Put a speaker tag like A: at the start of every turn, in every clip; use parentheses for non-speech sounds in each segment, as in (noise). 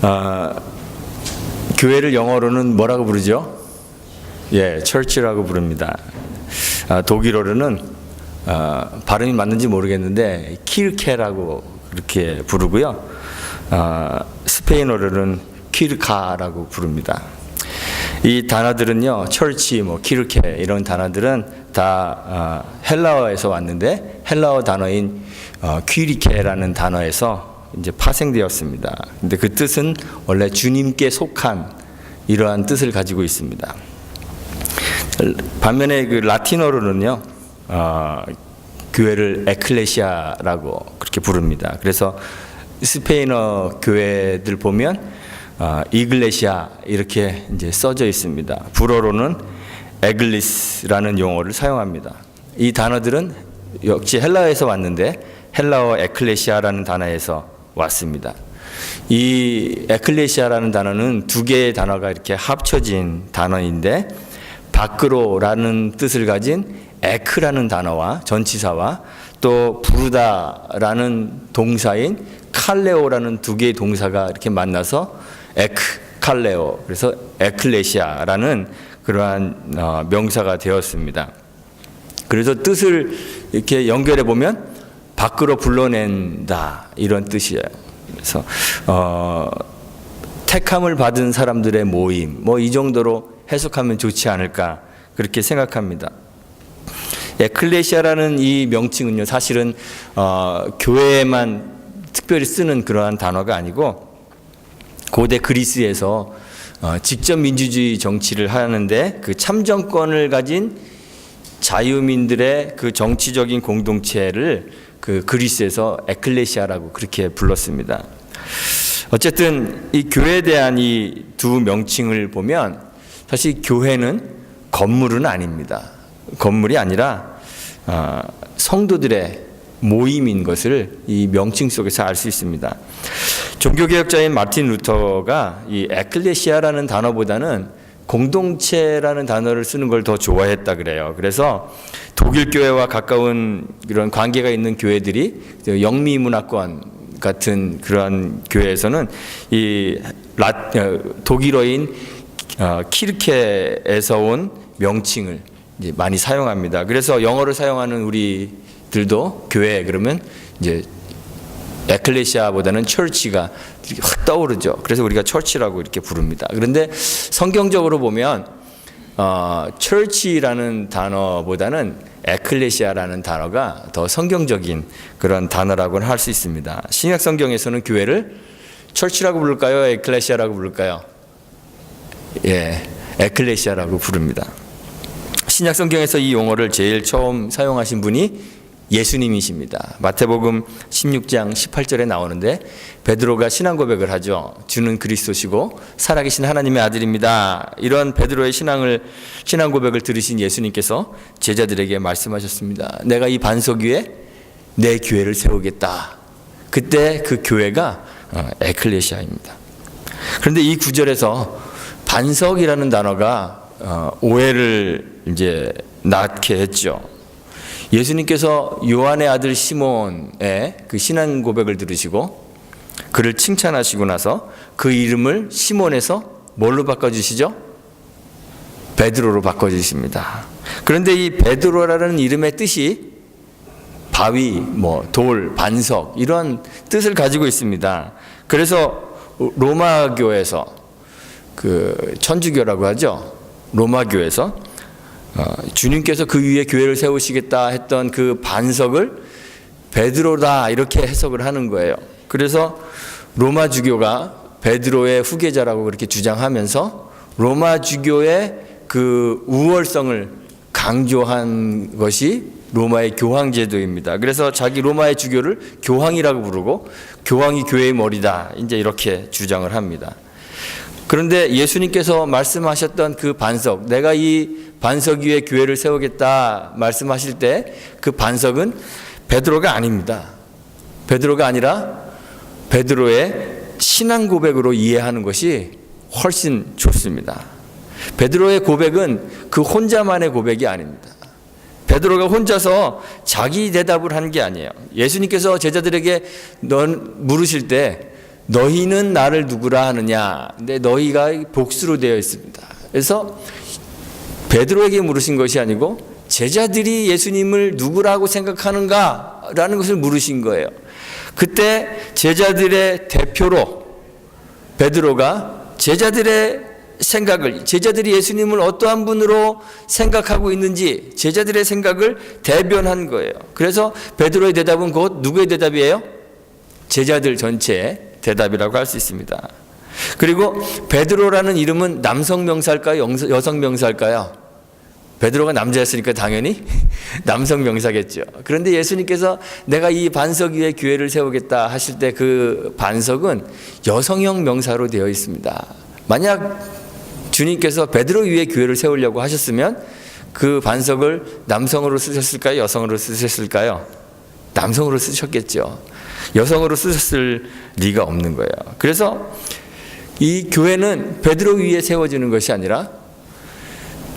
A: 아, 교회를 영어로는 뭐라고 부르죠? 예, church라고 부릅니다. 아, 독일어로는 아, 발음이 맞는지 모르겠는데 키르케라고 그렇게 부르고요. 아, 스페인어로는 키르카라고 부릅니다. 이 단어들은요, 철치, 뭐 키르케 이런 단어들은 다 아, 헬라어에서 왔는데 헬라어 단어인 어, 퀴리케라는 단어에서 이제 파생되었습니다. 근데 그 뜻은 원래 주님께 속한 이러한 뜻을 가지고 있습니다. 반면에 그 라틴어로는요, 어, 교회를 에클레시아라고 그렇게 부릅니다. 그래서 스페인어 교회들 보면 어, 이글레시아 이렇게 이제 써져 있습니다. 불어로는 에글리스라는 용어를 사용합니다. 이 단어들은 역시 헬라어에서 왔는데 헬라어 에클레시아라는 단어에서 왔습니다. 이 에클레시아라는 단어는 두 개의 단어가 이렇게 합쳐진 단어인데 밖으로라는 뜻을 가진 에크라는 단어와 전치사와 또 부르다라는 동사인 칼레오라는 두 개의 동사가 이렇게 만나서 에크 칼레오 그래서 에클레시아라는 그러한 어, 명사가 되었습니다. 그래서 뜻을 이렇게 연결해 보면 밖으로 불러낸다 이런 뜻이에요. 그래서 어, 택함을 받은 사람들의 모임 뭐 이 정도로 해석하면 좋지 않을까 그렇게 생각합니다. 에클레시아라는 이 명칭은요 사실은 어, 교회에만 특별히 쓰는 그러한 단어가 아니고 고대 그리스에서 어, 직접 민주주의 정치를 하는데 그 참정권을 가진 자유민들의 그 정치적인 공동체를 그 그리스에서 에클레시아라고 그렇게 불렀습니다. 어쨌든 이 교회에 대한 이 두 명칭을 보면 사실 교회는 건물은 아닙니다. 건물이 아니라 어, 성도들의 모임인 것을 이 명칭 속에서 알 수 있습니다. 종교개혁자인 마틴 루터가 이 에클레시아라는 단어보다는 공동체라는 단어를 쓰는 걸 더 좋아했다 그래요. 그래서 독일 교회와 가까운 이런 관계가 있는 교회들이 영미 문화권 같은 그러한 교회에서는 이 라, 어, 독일어인 어, 키르케에서 온 명칭을 많이 사용합니다. 그래서 영어를 사용하는 우리들도 교회 그러면 이제 에클레시아보다는 철치가 확 떠오르죠. 그래서 우리가 철치라고 이렇게 부릅니다. 그런데 성경적으로 보면 어, 철치라는 단어보다는 에클레시아라는 단어가 더 성경적인 그런 단어라고 할수 있습니다. 신약 성경에서는 교회를 철치라고 부를까요? 에클레시아라고 부를까요? 예, 에클레시아라고 부릅니다. 신약 성경에서 이 용어를 제일 처음 사용하신 분이 예수님이십니다. 마태복음 16장 18절에 나오는데 베드로가 신앙 고백을 하죠. 주는 그리스도시고 살아계신 하나님의 아들입니다. 이런 베드로의 신앙을 신앙 고백을 들으신 예수님께서 제자들에게 말씀하셨습니다. 내가 이 반석 위에 내 교회를 세우겠다. 그때 그 교회가 어, 에클레시아입니다. 그런데 이 구절에서 반석이라는 단어가 어, 오해를 이제 낳게 했죠. 예수님께서 요한의 아들 시몬의 그 신앙 고백을 들으시고 그를 칭찬하시고 나서 그 이름을 시몬에서 뭘로 바꿔주시죠? 베드로로 바꿔주십니다. 그런데 이 베드로라는 이름의 뜻이 바위, 뭐 돌, 반석 이런 뜻을 가지고 있습니다. 그래서 로마교에서 그 천주교라고 하죠. 로마교에서 어, 주님께서 그 위에 교회를 세우시겠다 했던 그 반석을 베드로다 이렇게 해석을 하는 거예요. 그래서 로마 주교가 베드로의 후계자라고 그렇게 주장하면서 로마 주교의 그 우월성을 강조한 것이 로마의 교황 제도입니다. 그래서 자기 로마의 주교를 교황이라고 부르고 교황이 교회의 머리다. 이제 이렇게 주장을 합니다. 그런데 예수님께서 말씀하셨던 그 반석, 내가 이 반석 위에 교회를 세우겠다 말씀하실 때 그 반석은 베드로가 아닙니다. 베드로가 아니라 베드로의 신앙 고백으로 이해하는 것이 훨씬 좋습니다. 베드로의 고백은 그 혼자만의 고백이 아닙니다. 베드로가 혼자서 자기 대답을 한 게 아니에요. 예수님께서 제자들에게 넌 물으실 때 너희는 나를 누구라 하느냐. 근데 너희가 복수로 되어 있습니다. 그래서 베드로에게 물으신 것이 아니고 제자들이 예수님을 누구라고 생각하는가라는 것을 물으신 거예요. 그때 제자들의 대표로 베드로가 제자들의 생각을 제자들이 예수님을 어떠한 분으로 생각하고 있는지 제자들의 생각을 대변한 거예요. 그래서 베드로의 대답은 곧 누구의 대답이에요? 제자들 전체의 대답이라고 할 수 있습니다. 그리고 베드로라는 이름은 남성 명사일까요? 여성 명사일까요? 베드로가 남자였으니까 당연히 (laughs) 남성 명사겠죠. 그런데 예수님께서 내가 이 반석 위에 교회를 세우겠다 하실 때 그 반석은 여성형 명사로 되어 있습니다. 만약 주님께서 베드로 위에 교회를 세우려고 하셨으면 그 반석을 남성으로 쓰셨을까요? 여성으로 쓰셨을까요? 남성으로 쓰셨겠죠. 여성으로 쓰셨을 리가 없는 거예요. 그래서 이 교회는 베드로 위에 세워지는 것이 아니라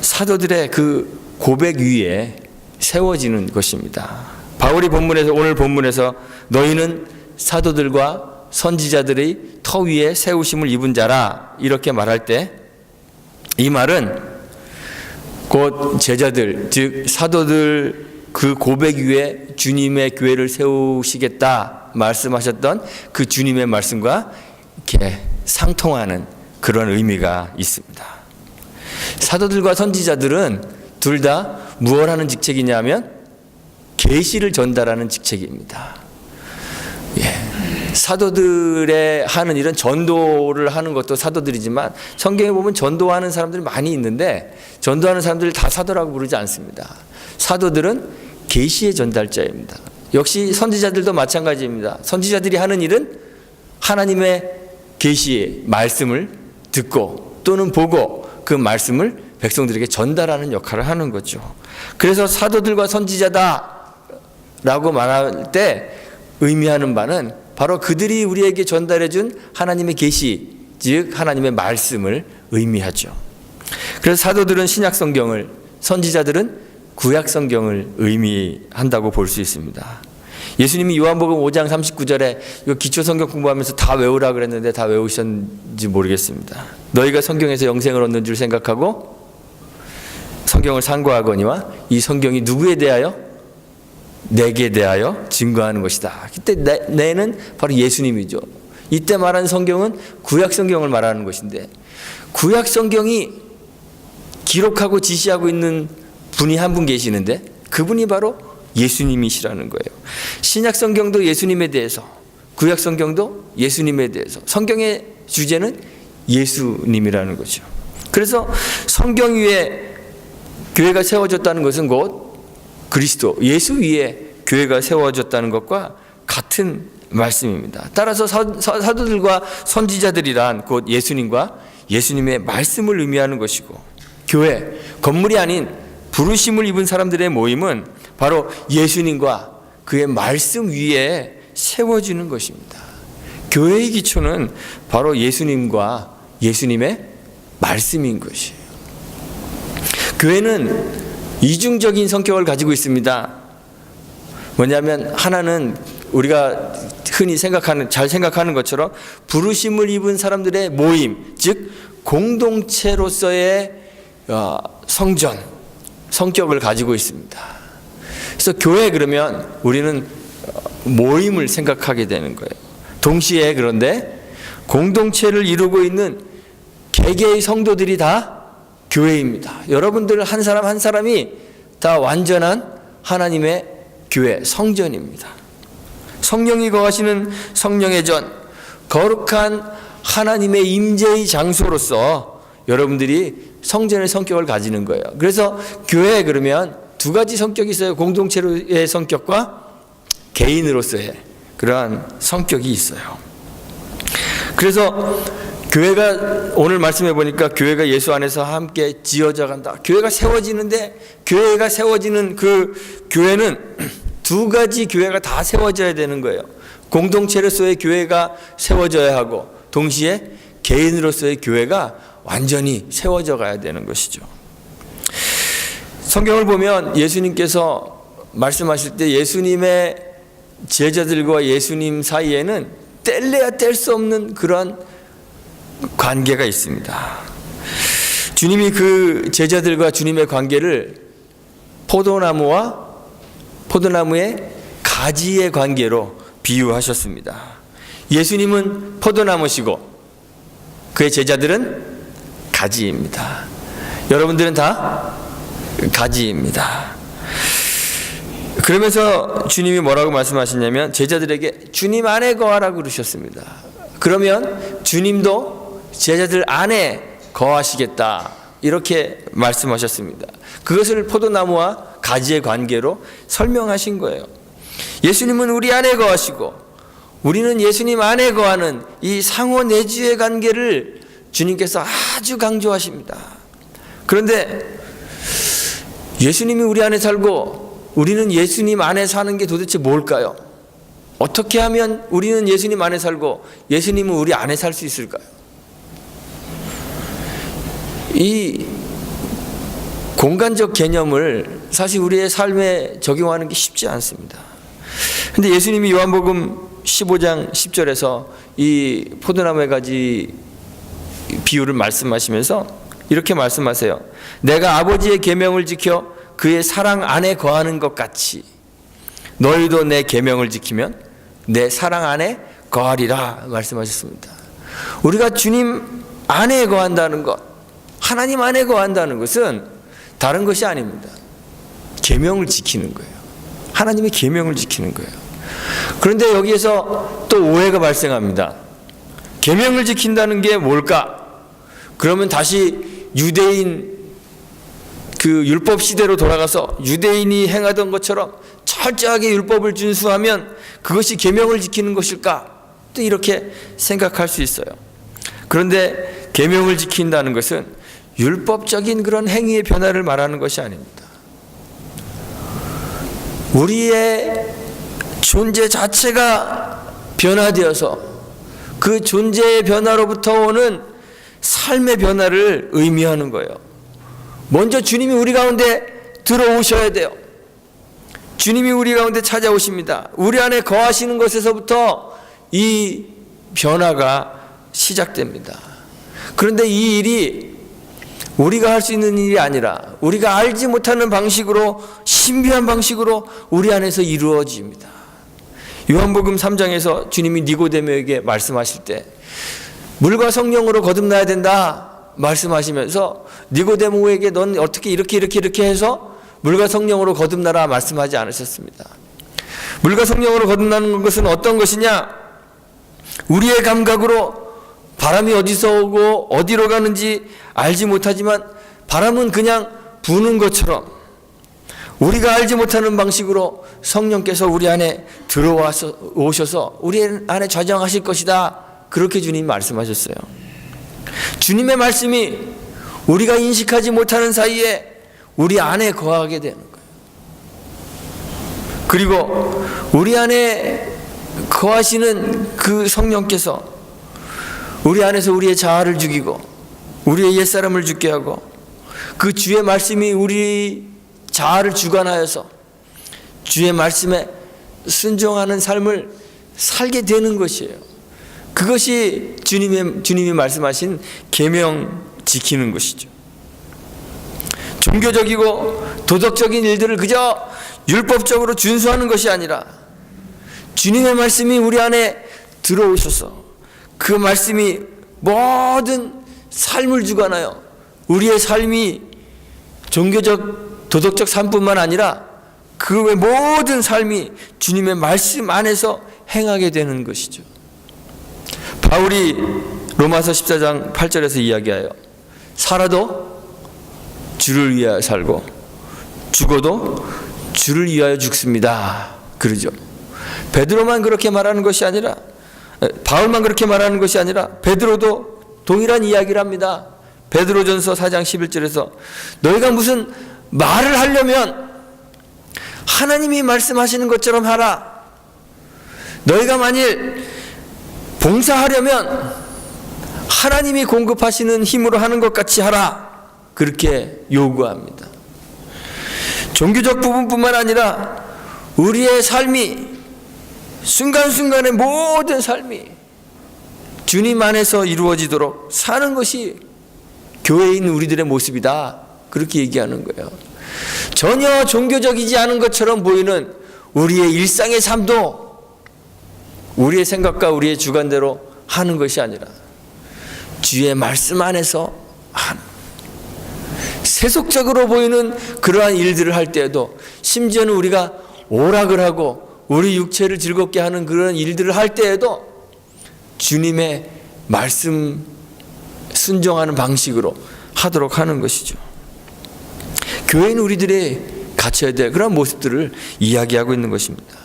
A: 사도들의 그 고백 위에 세워지는 것입니다. 바울이 본문에서 오늘 본문에서 너희는 사도들과 선지자들의 터 위에 세우심을 입은 자라 이렇게 말할 때 이 말은 곧 제자들 즉 사도들 그 고백 위에 주님의 교회를 세우시겠다 말씀하셨던 그 주님의 말씀과 이렇게 상통하는 그런 의미가 있습니다. 사도들과 선지자들은 둘 다 무엇 하는 직책이냐면 계시를 전달하는 직책입니다. 예. 사도들의 하는 일은 전도를 하는 것도 사도들이지만 성경에 보면 전도하는 사람들이 많이 있는데 전도하는 사람들을 다 사도라고 부르지 않습니다. 사도들은 계시의 전달자입니다. 역시 선지자들도 마찬가지입니다. 선지자들이 하는 일은 하나님의 계시의 말씀을 듣고 또는 보고 그 말씀을 백성들에게 전달하는 역할을 하는 거죠. 그래서 사도들과 선지자다라고 말할 때 의미하는 바는 바로 그들이 우리에게 전달해 준 하나님의 계시, 즉 하나님의 말씀을 의미하죠. 그래서 사도들은 신약 성경을, 선지자들은 구약 성경을 의미한다고 볼 수 있습니다. 예수님이 요한복음 5장 39절에 이거 기초 성경 공부하면서 다 외우라 그랬는데 다 외우셨는지 모르겠습니다. 너희가 성경에서 영생을 얻는 줄 생각하고 성경을 상고하거니와 이 성경이 누구에 대하여 내게 대하여 증거하는 것이다. 그때 내, 내는 바로 예수님이죠. 이때 말하는 성경은 구약 성경을 말하는 것인데 구약 성경이 기록하고 지시하고 있는 분이 한 분 계시는데 그분이 바로 예수님이시라는 거예요. 신약 성경도 예수님에 대해서 구약 성경도 예수님에 대해서 성경의 주제는 예수님이라는 거죠. 그래서 성경 위에 교회가 세워졌다는 것은 곧 그리스도 예수 위에 교회가 세워졌다는 것과 같은 말씀입니다. 따라서 사 도들과 선지자들이란 곧 예수님과 예수님의 말씀을 의미하는 것이고 교회 건물이 아닌 부르심을 입은 사람들의 모임은 바로 예수님과 그의 말씀 위에 세워지는 것입니다. 교회의 기초는 바로 예수님과 예수님의 말씀인 것이에요. 교회는 이중적인 성격을 가지고 있습니다. 뭐냐면 하나는 우리가 흔히 생각하는 잘 생각하는 것처럼 부르심을 입은 사람들의 모임, 즉 공동체로서의 어, 성전, 성격을 가지고 있습니다. 그래서 교회 그러면 우리는 어, 모임을 생각하게 되는 거예요. 동시에 그런데 공동체를 이루고 있는 개개의 성도들이 다 교회입니다. 여러분들 한 사람 한 사람이 다 완전한 하나님의 교회, 성전입니다. 성령이 거하시는 성령의 전, 거룩한 하나님의 임재의 장소로서 여러분들이 성전의 성격을 가지는 거예요. 그래서 교회 그러면 두 가지 성격이 있어요. 공동체의 성격과 개인으로서의 그러한 성격이 있어요. 그래서 교회가 오늘 말씀해 보니까 교회가 예수 안에서 함께 지어져 간다. 교회가 세워지는데 교회가 세워지는 그 교회는 (clears throat) 두 가지 교회가 다 세워져야 되는 거예요. 공동체로서의 교회가 세워져야 하고 동시에 개인으로서의 교회가 완전히 세워져 가야 되는 것이죠. 성경을 보면 예수님께서 말씀하실 때 예수님의 제자들과 예수님 사이에는 뗄래야 뗄 수 없는 그러한 관계가 있습니다. 주님이 그 제자들과 주님의 관계를 포도나무와 포도나무의 가지의 관계로 비유하셨습니다. 예수님은 포도나무시고 그의 제자들은 가지입니다. 여러분들은 다 가지입니다. 그러면서 주님이 뭐라고 말씀하셨냐면 제자들에게 주님 안에 거하라 그러셨습니다. 그러면 주님도 제자들 안에 거하시겠다 이렇게 말씀하셨습니다. 그것을 포도나무와 가지의 관계로 설명하신 거예요. 예수님은 우리 안에 거하시고 우리는 예수님 안에 거하는 이 상호 내주의 관계를 주님께서 아주 강조하십니다. 그런데 예수님이 우리 안에 살고 우리는 예수님 안에 사는 게 도대체 뭘까요? 어떻게 하면 우리는 예수님 안에 살고 예수님은 우리 안에 살 수 있을까요? 이 공간적 개념을 사실 우리의 삶에 적용하는 게 쉽지 않습니다. 근데 예수님이 요한복음 15장 10절에서 이 포도나무에 가지 비유를 말씀하시면서 이렇게 말씀하세요. 내가 아버지의 계명을 지켜 그의 사랑 안에 거하는 것 같이 너희도 내 계명을 지키면 내 사랑 안에 거하리라 말씀하셨습니다. 우리가 주님 안에 거한다는 것, 하나님 안에 거한다는 것은 다른 것이 아닙니다. 계명을 지키는 거예요. 하나님의 계명을 지키는 거예요. 그런데 여기에서 또 오해가 발생합니다. 계명을 지킨다는 게 뭘까? 그러면 다시 유대인 그 율법 시대로 돌아가서 유대인이 행하던 것처럼 철저하게 율법을 준수하면 그것이 계명을 지키는 것일까? 또 이렇게 생각할 수 있어요. 그런데 계명을 지킨다는 것은 율법적인 그런 행위의 변화를 말하는 것이 아닙니다. 우리의 존재 자체가 변화되어서 그 존재의 변화로부터 오는 삶의 변화를 의미하는 거예요. 먼저 주님이 우리 가운데 들어오셔야 돼요. 주님이 우리 가운데 찾아오십니다. 우리 안에 거하시는 것에서부터 이 변화가 시작됩니다. 그런데 이 일이 우리가 할 수 있는 일이 아니라 우리가 알지 못하는 방식으로 신비한 방식으로 우리 안에서 이루어집니다. 요한복음 3장에서 주님이 니고데모에게 말씀하실 때 물과 성령으로 거듭나야 된다 말씀하시면서 니고데모에게 넌 어떻게 이렇게 이렇게 이렇게 해서 물과 성령으로 거듭나라 말씀하지 않으셨습니다. 물과 성령으로 거듭나는 것은 어떤 것이냐? 우리의 감각으로 바람이 어디서 오고 어디로 가는지 알지 못하지만 바람은 그냥 부는 것처럼 우리가 알지 못하는 방식으로 성령께서 우리 안에 들어와서 오셔서 우리 안에 좌정하실 것이다. 그렇게 주님 말씀하셨어요. 주님의 말씀이 우리가 인식하지 못하는 사이에 우리 안에 거하게 되는 거예요. 그리고 우리 안에 거하시는 그 성령께서 우리 안에서 우리의 자아를 죽이고 우리의 옛사람을 죽게 하고 그 주의 말씀이 우리 자아를 주관하여서 주의 말씀에 순종하는 삶을 살게 되는 것이에요. 그것이 주님의 주님이 말씀하신 계명 지키는 것이죠. 종교적이고 도덕적인 일들을 그저 율법적으로 준수하는 것이 아니라 주님의 말씀이 우리 안에 들어오셔서 그 말씀이 모든 삶을 주관하여 우리의 삶이 종교적 도덕적 삶뿐만 아니라 그 외 모든 삶이 주님의 말씀 안에서 행하게 되는 것이죠. 바울이 로마서 14장 8절에서 이야기하여 살아도 주를 위하여 살고 죽어도 주를 위하여 죽습니다. 그러죠. 베드로만 그렇게 말하는 것이 아니라 바울만 그렇게 말하는 것이 아니라 베드로도 동일한 이야기를 합니다. 베드로전서 4장 11절에서 너희가 무슨 말을 하려면 하나님이 말씀하시는 것처럼 하라. 너희가 만일 봉사하려면 하나님이 공급하시는 힘으로 하는 것 같이 하라. 그렇게 요구합니다. 종교적 부분뿐만 아니라 우리의 삶이 순간순간의 모든 삶이 주님 안에서 이루어지도록 사는 것이 있는 우리들의 모습이다. 그렇게 얘기하는 거예요. 전혀 종교적이지 않은 것처럼 보이는 우리의 일상의 삶도 우리의 생각과 우리의 주관대로 하는 것이 아니라 주의 말씀 안에서 한 세속적으로 보이는 그러한 일들을 할 때에도 심지어는 우리가 오락을 하고 우리 육체를 즐겁게 하는 그런 일들을 할 때에도 주님의 말씀 순종하는 방식으로 하도록 하는 것이죠. 교회는 우리들의 갖춰야 될 그런 모습들을 이야기하고 있는 것입니다.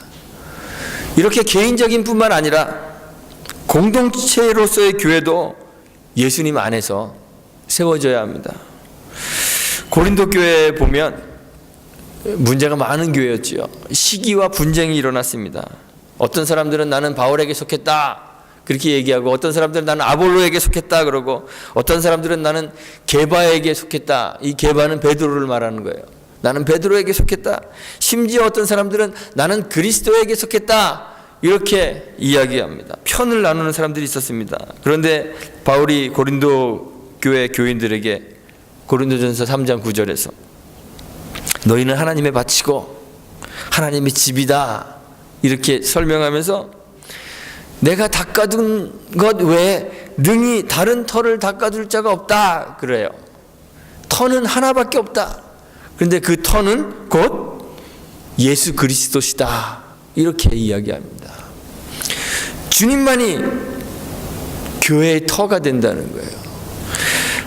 A: 이렇게 개인적인 뿐만 아니라 공동체로서의 교회도 예수님 안에서 세워져야 합니다. 고린도 교회에 보면 문제가 많은 교회였지요. 시기와 분쟁이 일어났습니다. 어떤 사람들은 나는 바울에게 속했다. 그렇게 얘기하고 어떤 사람들은 나는 아볼로에게 속했다 그러고 어떤 사람들은 나는 게바에게 속했다. 이 게바는 베드로를 말하는 거예요. 나는 베드로에게 속했다. 심지어 어떤 사람들은 나는 그리스도에게 속했다. 이렇게 이야기합니다. 편을 나누는 사람들이 있었습니다. 그런데 바울이 고린도 교회 교인들에게 고린도전서 3장 9절에서 너희는 하나님의 바치고 하나님의 집이다. 이렇게 설명하면서 내가 닦아둔 것 외에 능히 다른 터를 닦아줄 자가 없다. 그래요. 터는 하나밖에 없다. 그런데 그 터는 곧 예수 그리스도시다. 이렇게 이야기합니다. 주님만이 교회의 터가 된다는 거예요.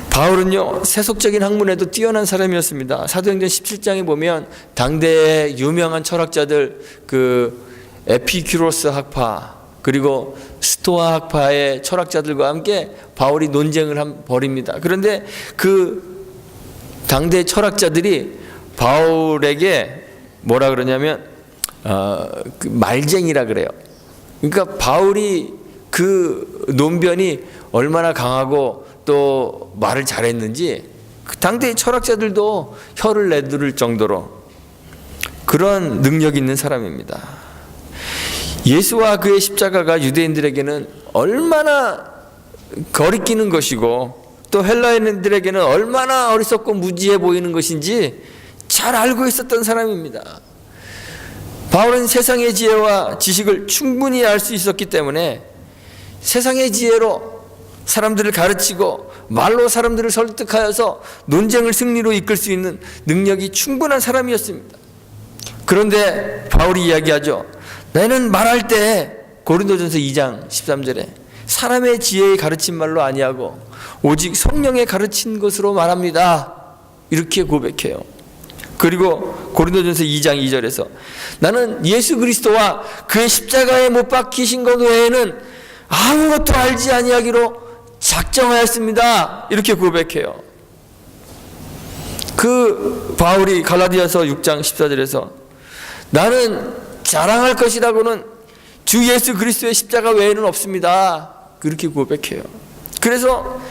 A: 바울은요, 세속적인 학문에도 뛰어난 사람이었습니다. 사도행전 17장에 보면 당대의 유명한 철학자들, 그 에피큐로스 학파, 그리고 스토아 학파의 철학자들과 함께 바울이 논쟁을 한, 벌입니다. 그런데 그 당대 철학자들이 바울에게 뭐라 그러냐면 어, 그 말쟁이라 그래요. 그러니까 바울이 그 논변이 얼마나 강하고 또 말을 잘했는지 그 당대의 철학자들도 혀를 내두를 정도로 그런 능력 있는 사람입니다. 예수와 그의 십자가가 유대인들에게는 얼마나 거리끼는 것이고 또 헬라인들에게는 얼마나 어리석고 무지해 보이는 것인지 잘 알고 있었던 사람입니다. 바울은 세상의 지혜와 지식을 충분히 알 수 있었기 때문에 세상의 지혜로 사람들을 가르치고 말로 사람들을 설득하여서 논쟁을 승리로 이끌 수 있는 능력이 충분한 사람이었습니다. 그런데 바울이 이야기하죠. 나는 말할 때 고린도전서 2장 13절에 사람의 지혜의 가르친 말로 아니하고 오직 성령의 가르친 것으로 말합니다. 이렇게 고백해요. 그리고 고린도전서 2장 2절에서 나는 예수 그리스도와 그의 십자가에 못 박히신 것 외에는 아무것도 알지 아니하기로 작정하였습니다. 이렇게 고백해요. 그 바울이 갈라디아서 6장 14절에서 나는 자랑할 것이라고는 주 예수 그리스도의 십자가 외에는 없습니다. 그렇게 고백해요. 그래서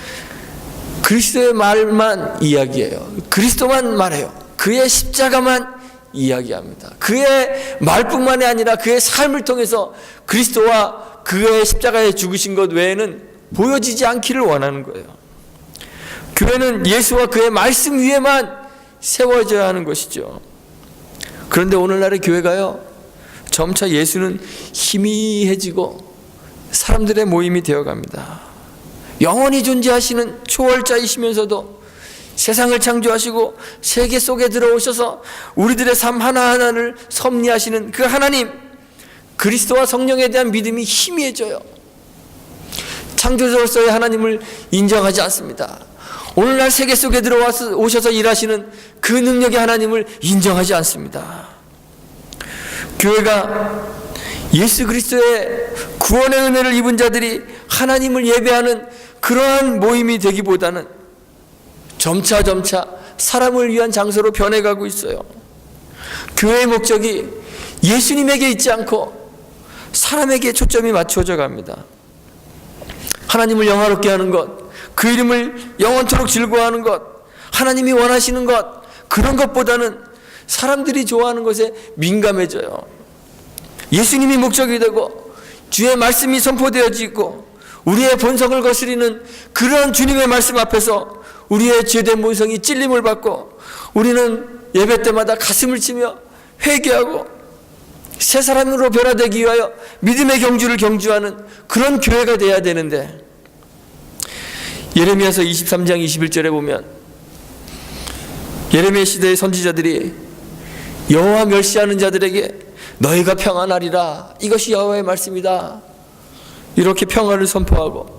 A: 그리스도의 말만 이야기해요. 그리스도만 말해요. 그의 십자가만 이야기합니다. 그의 말뿐만이 아니라 그의 삶을 통해서 그리스도와 그의 십자가에 죽으신 것 외에는 보여지지 않기를 원하는 거예요. 교회는 예수와 그의 말씀 위에만 세워져야 하는 것이죠. 그런데 오늘날의 교회가요, 점차 예수는 희미해지고 사람들의 모임이 되어 갑니다. 영원히 존재하시는 초월자이시면서도 세상을 창조하시고 세계 속에 들어오셔서 우리들의 삶 하나하나를 섭리하시는 그 하나님, 그리스도와 성령에 대한 믿음이 희미해져요. 창조주로서의 하나님을 인정하지 않습니다. 오늘날 세계 속에 들어와서 오셔서 일하시는 그 능력의 하나님을 인정하지 않습니다. 교회가 예수 그리스도의 구원의 은혜를 입은 자들이 하나님을 예배하는 그러한 모임이 되기보다는 점차 점차 사람을 위한 장소로 변해가고 있어요. 교회의 목적이 예수님에게 있지 않고 사람에게 초점이 맞춰져 갑니다. 하나님을 영화롭게 하는 것, 그 이름을 영원토록 즐거워하는 것, 하나님이 원하시는 것, 그런 것보다는 사람들이 좋아하는 것에 민감해져요. 예수님이 목적이 되고 주의 말씀이 선포되어지고 우리의 본성을 거스리는 그런 주님의 말씀 앞에서 우리의 죄된 본성이 찔림을 받고 우리는 예배 때마다 가슴을 치며 회개하고 새 사람으로 변화되기 위하여 믿음의 경주를 경주하는 그런 교회가 돼야 되는데 예레미야서 23장 21절에 보면 예레미야 시대의 선지자들이 여호와 멸시하는 자들에게 너희가 평안하리라. 이것이 여호와의 말씀이다. 이렇게 평화를 선포하고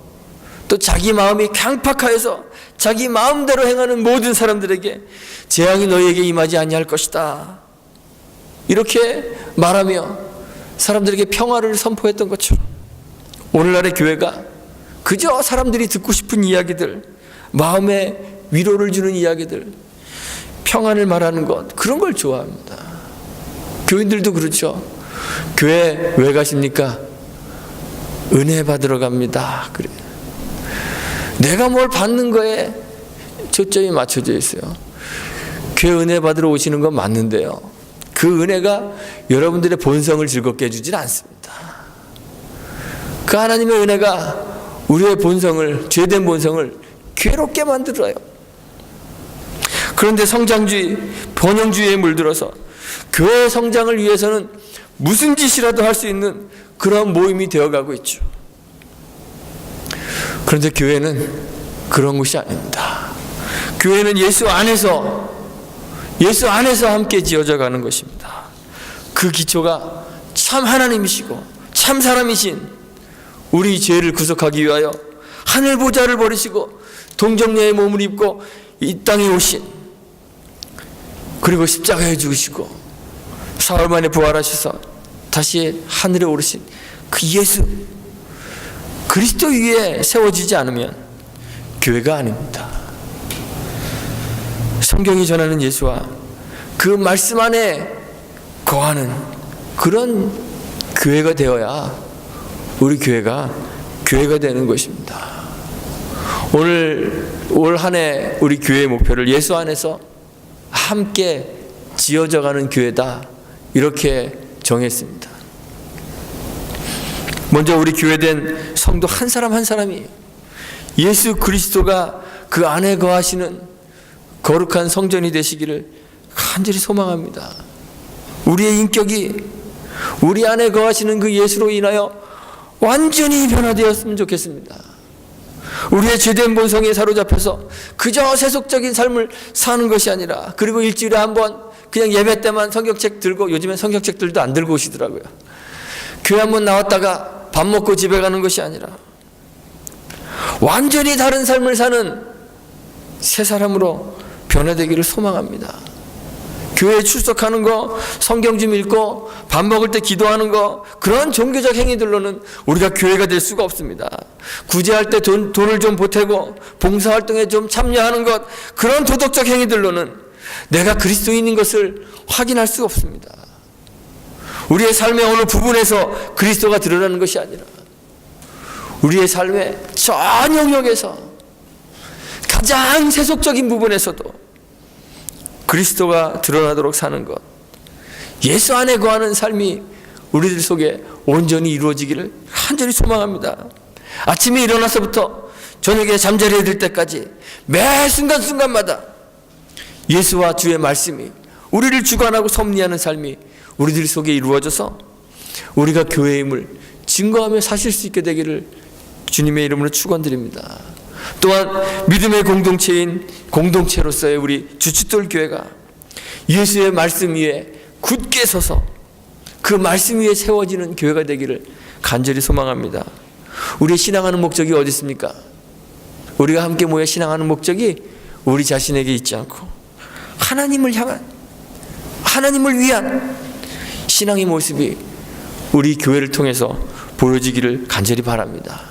A: 또 자기 마음이 강팍하여서 자기 마음대로 행하는 모든 사람들에게 재앙이 너희에게 임하지 아니할 것이다. 이렇게 말하며 사람들에게 평화를 선포했던 것처럼 오늘날의 교회가 그저 사람들이 듣고 싶은 이야기들, 마음에 위로를 주는 이야기들, 평안을 말하는 것, 그런 걸 좋아합니다. 교인들도 그렇죠. 교회 왜 가십니까? 은혜 받으러 갑니다. 그래. 내가 뭘 받는 거에 초점이 맞춰져 있어요. 교회 은혜 받으러 오시는 건 맞는데요. 그 은혜가 여러분들의 본성을 즐겁게 해주질 않습니다. 그 하나님의 은혜가 우리의 본성을, 죄된 본성을 괴롭게 만들어요. 그런데 성장주의, 번영주의에 물들어서 교회 성장을 위해서는 무슨 짓이라도 할 수 있는 그런 모임이 되어가고 있죠. 그런데 교회는 그런 곳이 아닙니다. 교회는 예수 안에서 예수 안에서 함께 지어져 가는 것입니다. 그 기초가 참 하나님이시고 참 사람이신 우리 죄를 구속하기 위하여 하늘 보좌를 버리시고 동정녀의 몸을 입고 이 땅에 오신 그리고 십자가에 죽으시고 사흘 만에 부활하셔서 다시 하늘에 오르신 그 예수 그리스도 위에 세워지지 않으면 교회가 아닙니다. 성경이 전하는 예수와 그 말씀 안에 거하는 그런 교회가 되어야 우리 교회가 교회가 되는 것입니다. 오늘 올 한 해 우리 교회의 목표를 예수 안에서 함께 지어져 가는 교회다 이렇게 정했습니다. 먼저 우리 교회된 성도 한 사람 한 사람이 예수 그리스도가 그 안에 거하시는 거룩한 성전이 되시기를 간절히 소망합니다. 우리의 인격이 우리 안에 거하시는 그 예수로 인하여 완전히 변화되었으면 좋겠습니다. 우리의 죄된 본성에 사로잡혀서 그저 세속적인 삶을 사는 것이 아니라 그리고 일주일에 한번 그냥 예배 때만 성경책 들고 요즘엔 성경책들도 안 들고 오시더라고요. 교회 한번 나왔다가 밥 먹고 집에 가는 것이 아니라 완전히 다른 삶을 사는 새 사람으로 변화되기를 소망합니다. 교회에 출석하는 거, 성경 좀 읽고 밥 먹을 때 기도하는 거 그런 종교적 행위들로는 우리가 교회가 될 수가 없습니다. 구제할 때 돈, 돈을 좀 보태고 봉사활동에 좀 참여하는 것 그런 도덕적 행위들로는 내가 그리스도인인 것을 확인할 수 없습니다. 우리의 삶의 어느 부분에서 그리스도가 드러나는 것이 아니라 우리의 삶의 전 영역에서 가장 세속적인 부분에서도 그리스도가 드러나도록 사는 것. 예수 안에 거하는 삶이 우리들 속에 온전히 이루어지기를 간절히 소망합니다. 아침에 일어나서부터 저녁에 잠자리에 들 때까지 매 순간순간마다 예수와 주의 말씀이 우리를 주관하고 섭리하는 삶이 우리들 속에 이루어져서 우리가 교회임을 증거하며 사실 수 있게 되기를 주님의 이름으로 축원드립니다. 또한 믿음의 공동체인 공동체로서의 우리 주춧돌 교회가 예수의 말씀 위에 굳게 서서 그 말씀 위에 세워지는 교회가 되기를 간절히 소망합니다. 우리 신앙하는 목적이 어디 있습니까? 우리가 함께 모여 신앙하는 목적이 우리 자신에게 있지 않고 하나님을 향한 하나님을 위한 신앙의 모습이 우리 교회를 통해서 보여지기를 간절히 바랍니다.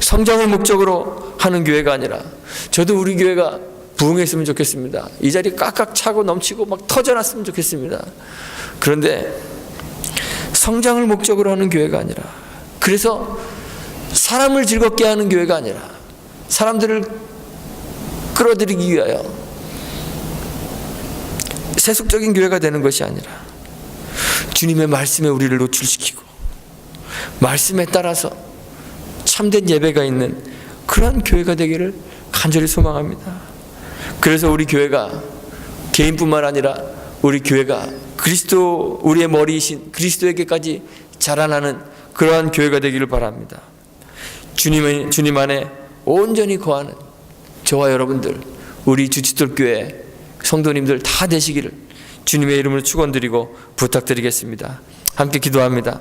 A: 성장을 목적으로 하는 교회가 아니라 저도 우리 교회가 부흥했으면 좋겠습니다. 이 자리 꽉꽉 차고 넘치고 막 터져났으면 좋겠습니다. 그런데 성장을 목적으로 하는 교회가 아니라 그래서 사람을 즐겁게 하는 교회가 아니라 사람들을 끌어들이기 위하여 세속적인 교회가 되는 것이 아니라 주님의 말씀에 우리를 노출시키고 말씀에 따라서 참된 예배가 있는 그런 교회가 되기를 간절히 소망합니다. 그래서 우리 교회가 개인뿐만 아니라 우리 교회가 그리스도 우리의 머리이신 그리스도에게까지 자라나는 그러한 교회가 되기를 바랍니다. 주님의 주님 안에 온전히 거하는 저와 여러분들 우리 주치돌 교회 성도님들 다 되시기를 주님의 이름으로 축원드리고 부탁드리겠습니다. 함께 기도합니다.